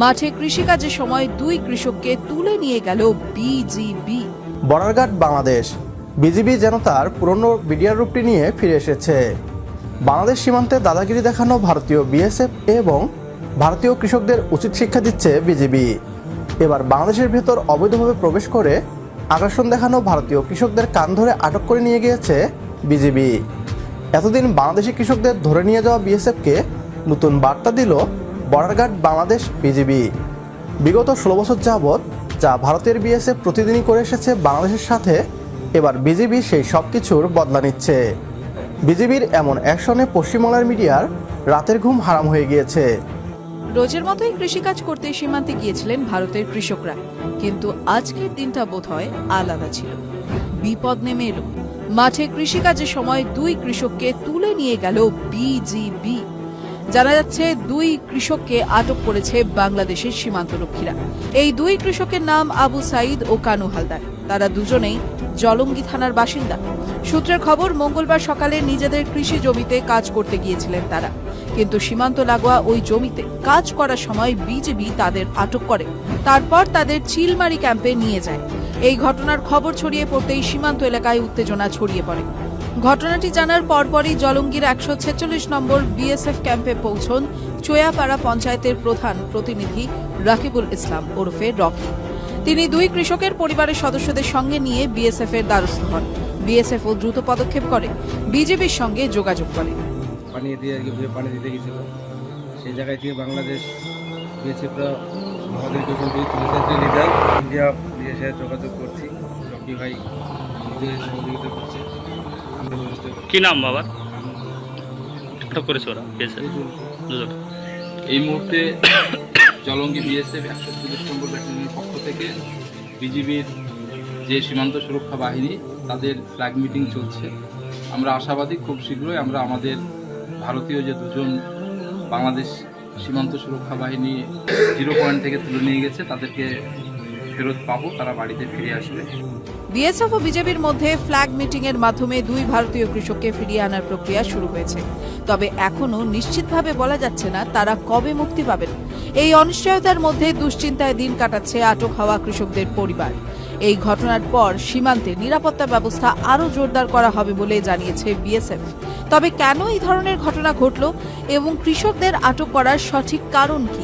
মাঠে কৃষিকাজের সময় দুই কৃষককে তুলে নিয়ে গেল বিজিবি। বর্ডারঘাট বাংলাদেশ। বিজিবি যেন তার পুরনো বিডিআর রূপটি নিয়ে ফিরে এসেছে। বাংলাদেশ সীমান্তে দাদাগিরি দেখানো ভারতীয় বিএসএফ এবং ভারতীয় কৃষকদের উচিত শিক্ষা দিচ্ছে বিজিবি। এবার বাংলাদেশের ভেতর অবৈধভাবে প্রবেশ করে আকর্ষণ দেখানো ভারতীয় কৃষকদের কান ধরে আটক করে নিয়ে গিয়েছে বিজিবি। এতদিন বাংলাদেশি কৃষকদের ধরে নিয়ে যাওয়া বিএসএফকে নতুন বার্তা দিল বর্ডারঘাট বাংলাদেশ বিজিবি। বিগত ষোলো বছর যাবৎ যা ভারতের বিএসএফ প্রতিদিনই করে এসেছে বাংলাদেশের সাথে, এবার বিজিবি সেই সব কিছুর বদলা নিচ্ছে। বিজিবির এমন অ্যাকশনে পশ্চিমবাংলার মিডিয়ার রাতের ঘুম হারাম হয়ে গিয়েছে। রোজের মতোই কৃষিকাজ করতে সীমান্তে গিয়েছিলেন ভারতের কৃষকরা। কিন্তু আজকের দিনটা বোধহয় আলাদা ছিল। বিপদ নেমে এলো। মাঠে কৃষিকাজের সময় দুই কৃষককে তুলে নিয়ে গেল বিজিবি। জানা যাচ্ছে দুই কৃষককে আটক করেছে বাংলাদেশের সীমান্তরক্ষীরা। এই দুই কৃষকের নাম আবু সাইদ ও কানু হালদার। তারা দুজনেই জলঙ্গি থানার বাসিন্দা। সূত্রের খবর, মঙ্গলবার সকালে নিজেদের কৃষি জমিতে কাজ করতে গিয়েছিলেন তারা। কিন্তু সীমান্ত লাগোয়া ওই জমিতে কাজ করার সময় বিজেপি তাদের আটক করে। তারপর তাদের চিলমারি ক্যাম্পে নিয়ে যায়। এই ঘটনার খবর ছড়িয়ে পড়তেই সীমান্ত এলাকায় উত্তেজনা ছড়িয়ে পড়ে। ঘটনাটি জানার পরপরই জলঙ্গির একশো ছেচল্লিশ নম্বর বিএসএফ ক্যাম্পে পৌঁছন চোয়াপাড়া পঞ্চায়েতের প্রধান প্রতিনিধি রাকিবুল ইসলাম ওরফে রকি। তিনি দুই কৃষকের পরিবারের সদস্যদের সঙ্গে নিয়ে বিএসএফ এর দ্বারস্থ হন। বিএসএফ ও দ্রুত পদক্ষেপ করে। বিজেপির সঙ্গে যোগাযোগ করে। পানি দিয়ে আর কি ভুয়ে পানি দিতে গেছিল সেই জায়গায় থেকে বাংলাদেশ বিএসএফরা ওখান থেকে তুলে সাথে নিয়ে ইন্ডিয়া সাথে যোগাযোগ করছি। রকি ভাই আমাদের সহযোগিতা করছে। আমাদের কি নাম বাবার আটক করেছে ওরা পেয়েছে। দুজন। এই মুহূর্তে জলঙ্গি বিএসএফ একশো চল্লিশ নম্বর ব্যাটালিয়নের পক্ষ থেকে বিজিবির যে সীমান্ত সুরক্ষা বাহিনী তাদের ফ্ল্যাগ মিটিং চলছে। আমরা আশাবাদী খুব শীঘ্রই আমরা আমাদের ভারতীয় যে দুজন বাংলাদেশ সীমান্ত সুরক্ষা বাহিনী জিরো পয়েন্ট থেকে তুলে নিয়ে গেছে, তাদেরকে ফেরত পাবো, তারা বাড়িতে ফিরে আসবে। বিএসএফ ও বিজেপির মধ্যে ফ্ল্যাগ মিটিং এর মাধ্যমে দুই ভারতীয় কৃষককে ফিরিয়ে আনার প্রক্রিয়া শুরু হয়েছে। তবে এখনও নিশ্চিতভাবে বলা যাচ্ছে না তারা কবে মুক্তি পাবেন। এই অনিশ্চয়তার মধ্যে দুশ্চিন্তায় দিন কাটাচ্ছে আটক হওয়া কৃষকদের পরিবার। এই ঘটনার পর সীমান্তে নিরাপত্তা ব্যবস্থা আরও জোরদার করা হবে বলে জানিয়েছে বিএসএফ। তবে কেন এই ধরনের ঘটনা ঘটল এবং কৃষকদের আটক করার সঠিক কারণ কি?